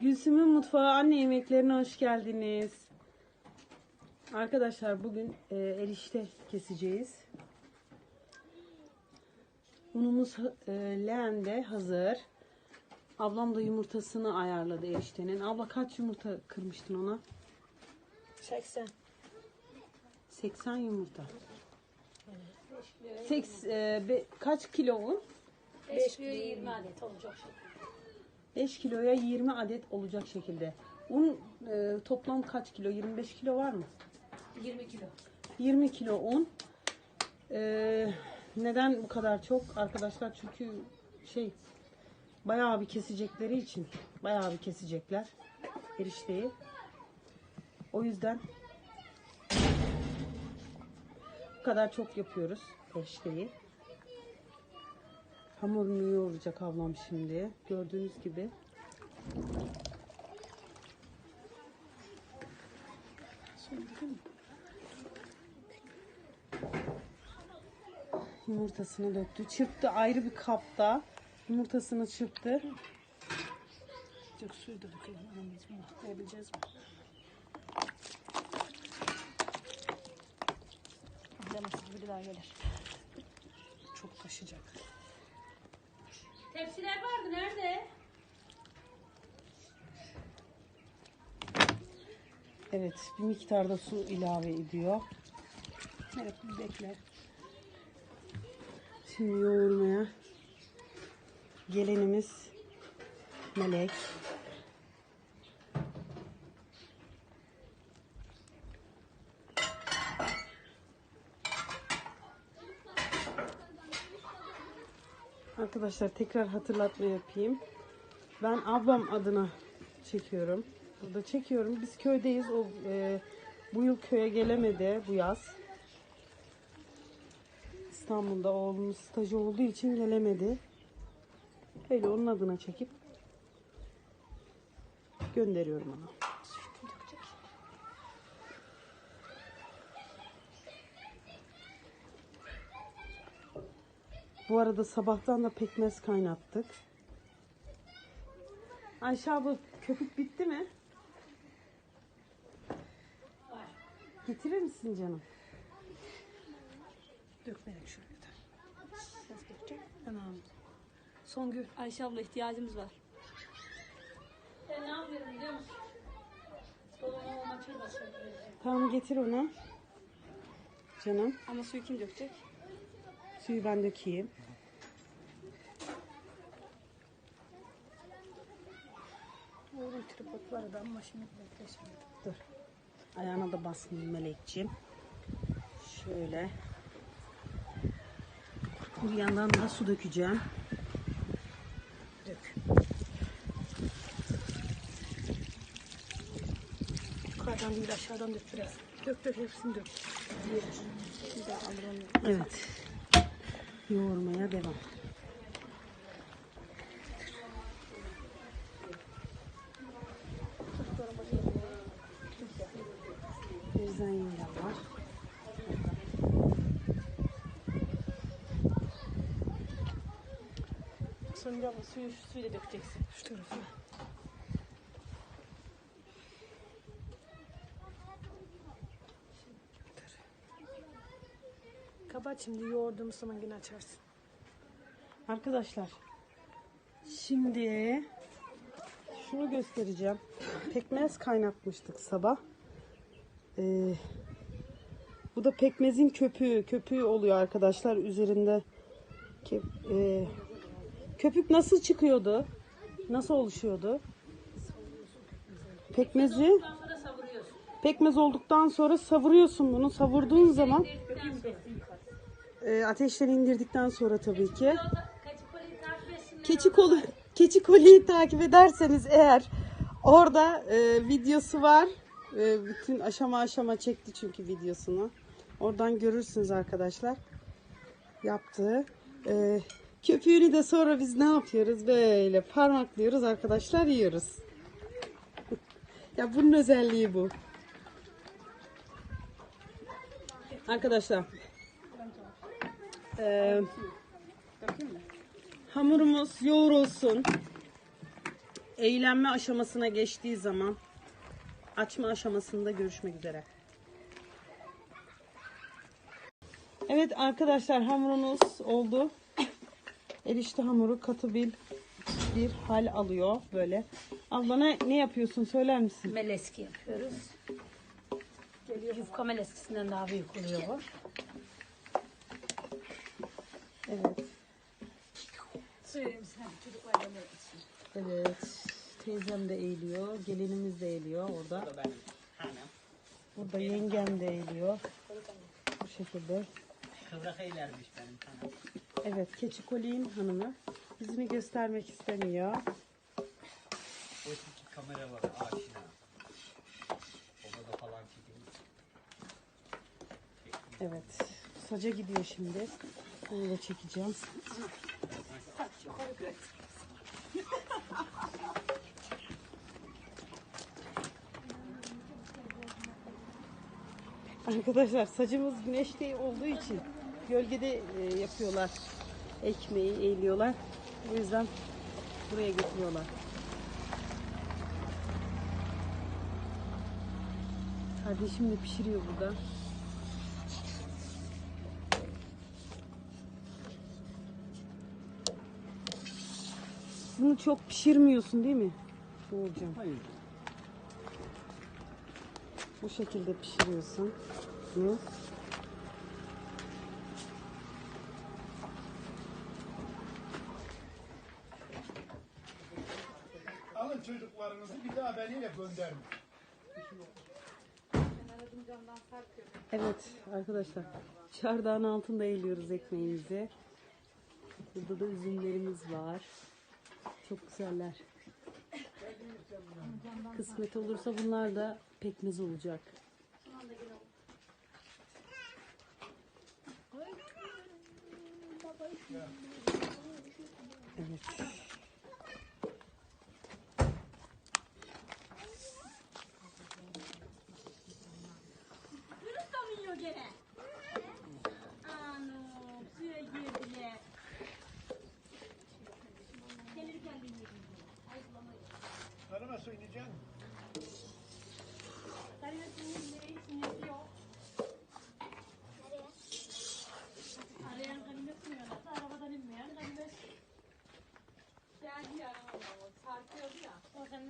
Gülsüm'ün mutfağı anne yemeklerine hoş geldiniz. Arkadaşlar bugün e, erişte keseceğiz. Unumuz e, leğende hazır. Ablam da yumurtasını ayarladı eriştenin. Abla kaç yumurta kırmıştın ona? 80. 80 yumurta. Seks, e, be- kaç kilo un? 5 kilo 20 adet olacak. 5 kiloya 20 adet olacak şekilde. Un e, toplam kaç kilo? 25 kilo var mı? 20 kilo. 20 kilo un. Ee, neden bu kadar çok arkadaşlar? Çünkü şey bayağı bir kesecekleri için bayağı bir kesecekler erişteyi. O yüzden bu kadar çok yapıyoruz erişteyi. Hamurunu yoğuracak ablam şimdi. Gördüğünüz gibi. Yumurtasını döktü. Çırptı ayrı bir kapta. Yumurtasını çırptı. Çok suyu da dökelim. Koyabileceğiz mi? Demesiz biri daha gelir. Çok taşıyacak. Tepsiler vardı nerede? Evet bir miktarda su ilave ediyor. Evet bir bekle. Şimdi yoğurmaya gelenimiz Melek. Arkadaşlar tekrar hatırlatma yapayım. Ben ablam adına çekiyorum. Burada çekiyorum. Biz köydeyiz. O e, bu yıl köye gelemedi bu yaz. İstanbul'da oğlumuz stajı olduğu için gelemedi. Öyle onun adına çekip gönderiyorum ona. Bu arada sabahtan da pekmez kaynattık. Ayşe abla köpük bitti mi? Getirir misin canım? Dökmeyelim şöyle de. Biraz. Anam. Songül. Ayşe abla ihtiyacımız var. Ben ne yapıyorum biliyor musun? Babama basıyorum. Tamam getir onu. Canım Ama suyu kim dökecek? Suyu ben dökeyim. Oğlum tripodları da ama şimdi bekle şimdi. Dur. Ayağına da basmayayım melekciğim. Şöyle. Bir yandan da su dökeceğim. Dök. Yukarıdan değil aşağıdan dök biraz. Dök dök hepsini dök. Bir daha alırım. Evet. Yoğurmaya devam. Bir yenge var. Sonra suyu şu suyla dökeceksin. Şu tarafına. Kapat şimdi yoğurduğumuz zaman yine açarsın. Arkadaşlar şimdi şunu göstereceğim. Pekmez kaynatmıştık sabah. Ee, bu da pekmezin köpüğü. Köpüğü oluyor arkadaşlar üzerinde. E, köpük nasıl çıkıyordu? Nasıl oluşuyordu? Pekmezi pekmez olduktan sonra savuruyorsun bunu. Savurduğun zaman e, ateşten indirdikten sonra tabii ki. Keçi kolu Keçi Koli'yi takip ederseniz eğer orada e, videosu var. E, bütün aşama aşama çekti çünkü videosunu. Oradan görürsünüz arkadaşlar. Yaptığı. E, köpüğünü de sonra biz ne yapıyoruz? Böyle parmaklıyoruz arkadaşlar yiyoruz. ya bunun özelliği bu. Arkadaşlar. E, Hamurumuz yoğrulsun. eğlenme aşamasına geçtiği zaman açma aşamasında görüşmek üzere. Evet arkadaşlar hamurumuz oldu. Erişte hamuru katı bir bir hal alıyor böyle. Ablana ne yapıyorsun söyler misin? Meleski yapıyoruz. Yufka meleskisinden daha büyük oluyor bu. Evet. Söyleyeyim sana çocuklar da Evet. Teyzem de eğiliyor. Gelinimiz de eğiliyor orada. Burada yengem de eğiliyor. Bu şekilde. Kıvrak eylermiş benim. Evet, keçi koliyim hanımı. Yüzünü göstermek istemiyor. O iki kamera var aşina. Odada falan çekilmiş. Evet. Saca gidiyor şimdi. Onu da çekeceğim. Arkadaşlar saçımız güneşte olduğu için gölgede e, yapıyorlar. Ekmeği eğiliyorlar. O yüzden buraya getiriyorlar. Kardeşim de pişiriyor burada. Bunu çok pişirmiyorsun değil mi? Boğulacağım. Hayır. Bu şekilde pişiriyorsun. Bunu. Alın çocuklarınızı bir daha beniyle göndermeyin. Evet arkadaşlar. Çardağın altında eğiliyoruz ekmeğimizi. Burada da üzümlerimiz var. Çok güzeller. Kısmet olursa bunlar da pekmez olacak. Evet.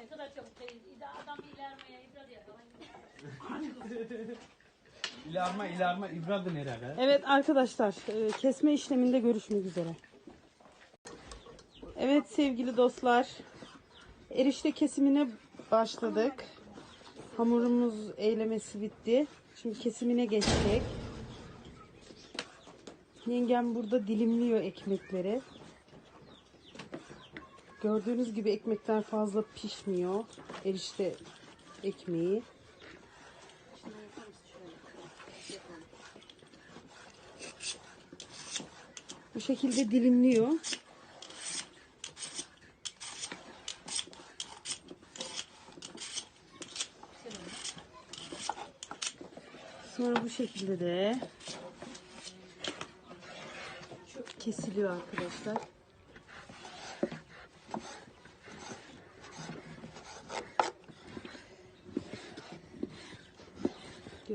Ne kadar çabuk teyze. Adam ilermeye ibraz yakalayın. İlarma ilarma ibradın herhalde. Evet arkadaşlar e, kesme işleminde görüşmek üzere. Evet sevgili dostlar erişte kesimine başladık. Hamurumuz eylemesi bitti. Şimdi kesimine geçecek. Yengem burada dilimliyor ekmekleri. Gördüğünüz gibi ekmekler fazla pişmiyor. Erişte ekmeği. Bu şekilde dilimliyor. Sonra bu şekilde de kesiliyor arkadaşlar.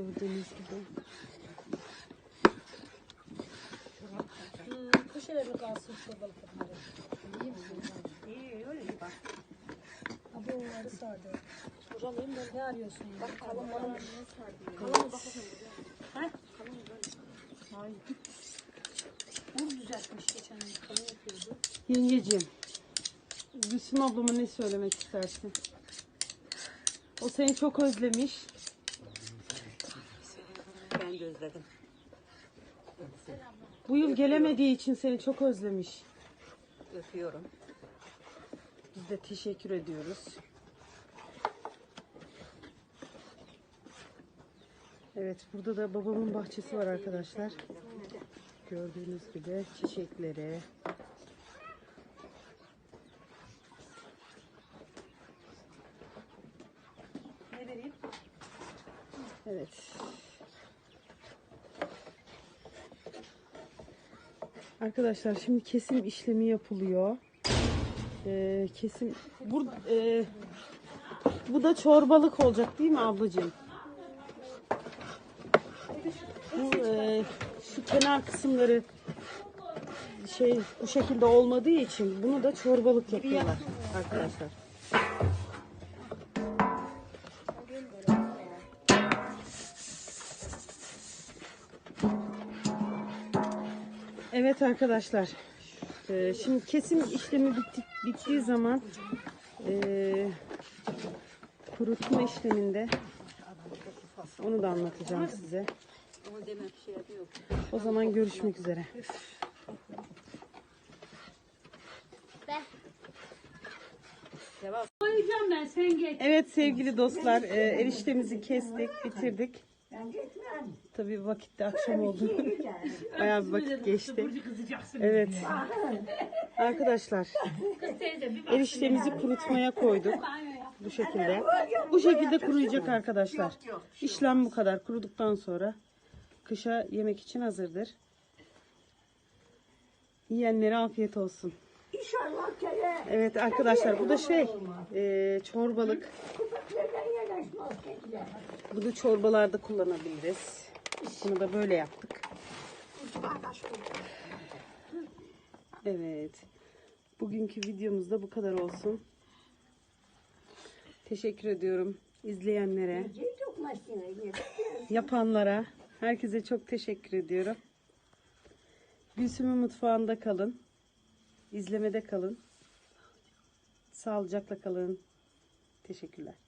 Gördüğünüz gibi. Köşede mi kalsın şurada kadınları? İyi öyle iyi bak. Abi onları sardı. Hocam ben ne arıyorsun? Bak kalın bana. Kalın mı? Ha? Kalın böyle. Hayır. Bunu düzeltmiş geçen gün. Kalın yapıyordu. Yengeciğim, Gülsüm ablama ne söylemek istersin? O seni çok özlemiş. Ben de özledim. Bu yıl gelemediği için seni çok özlemiş. Öpüyorum. Biz de teşekkür ediyoruz. Evet, burada da babamın bahçesi var arkadaşlar. Gördüğünüz gibi çiçekleri. Ne vereyim? Evet. Arkadaşlar şimdi kesim işlemi yapılıyor. Ee, kesim bu e, bu da çorbalık olacak değil mi ablacığım? Bu e, şu kenar kısımları şey bu şekilde olmadığı için bunu da çorbalık yapıyorlar arkadaşlar. Evet arkadaşlar. Ee, şimdi kesim işlemi bitti, bittiği zaman ee, kurutma işleminde onu da anlatacağım size. O zaman görüşmek üzere. Ben sen geç. Evet sevgili dostlar, e, eriştemizi kestik, bitirdik. Tabii vakit de akşam oldu. Bayağı bir vakit geçti. Evet. Arkadaşlar, eriştemizi kurutmaya koyduk. Bu şekilde. Bu şekilde kuruyacak arkadaşlar. İşlem bu kadar. Kuruduktan sonra kışa yemek için hazırdır. Yiyenlere afiyet olsun. Evet arkadaşlar bu da şey e, çorbalık. Bunu çorbalarda kullanabiliriz. Bunu da böyle yaptık. Evet. Bugünkü videomuz da bu kadar olsun. Teşekkür ediyorum izleyenlere, yapanlara, herkese çok teşekkür ediyorum. Gülsüm'ün mutfağında kalın. İzlemede kalın. Sağlıcakla kalın. Teşekkürler.